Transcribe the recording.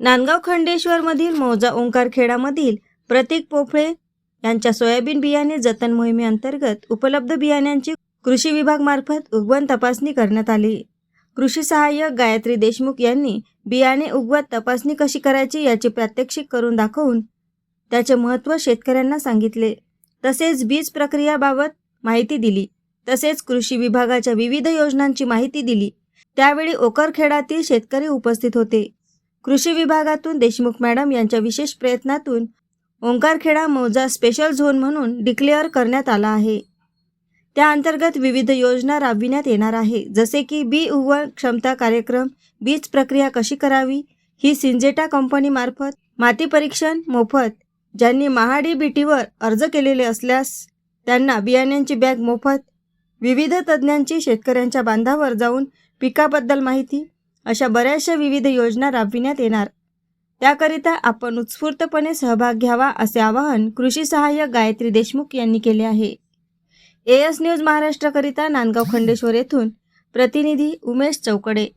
नांदगाव खंडेश्वरमधील मौजा ओंकारखेडामधील प्रतीक पोफळे यांच्या सोयाबीन बियाणे जतन मोहिमेअंतर्गत उपलब्ध बियाण्यांची कृषी विभागमार्फत उगवण तपासणी करण्यात आली. कृषी सहाय्यक गायत्री देशमुख यांनी बियाणे उगवत तपासणी कशी करायची याचे प्रात्यक्षिक करून दाखवून त्याचे महत्त्व शेतकऱ्यांना सांगितले. तसेच बीज प्रक्रियाबाबत माहिती दिली. तसेच कृषी विभागाच्या विविध योजनांची माहिती दिली. त्यावेळी ओकरखेडातील शेतकरी उपस्थित होते. कृषी विभागातून देशमुख मॅडम यांच्या विशेष प्रयत्नातून ओंकारखेडा मौजा स्पेशल झोन म्हणून डिक्लेअर करण्यात आला आहे. त्या अंतर्गत विविध योजना राबविण्यात येणार आहे. जसे की बी उगवण क्षमता कार्यक्रम बीज प्रक्रिया कशी करावी ही सिंजेटा कंपनीमार्फत माती परीक्षण मोफत ज्यांनी महाडी बीटीवर अर्ज केलेले असल्यास त्यांना बियाण्यांची बॅग मोफत विविध तज्ज्ञांची शेतकऱ्यांच्या बांधावर जाऊन पिकाबद्दल माहिती अशा बऱ्याचशा विविध योजना राबविण्यात येणार. त्याकरिता आपण उत्स्फूर्तपणे सहभाग घ्यावा असे आवाहन कृषी सहाय्यक गायत्री देशमुख यांनी केले आहे. ए न्यूज महाराष्ट्राकरिता नांदगाव खंडेश्वर येथून प्रतिनिधी उमेश चौकडे.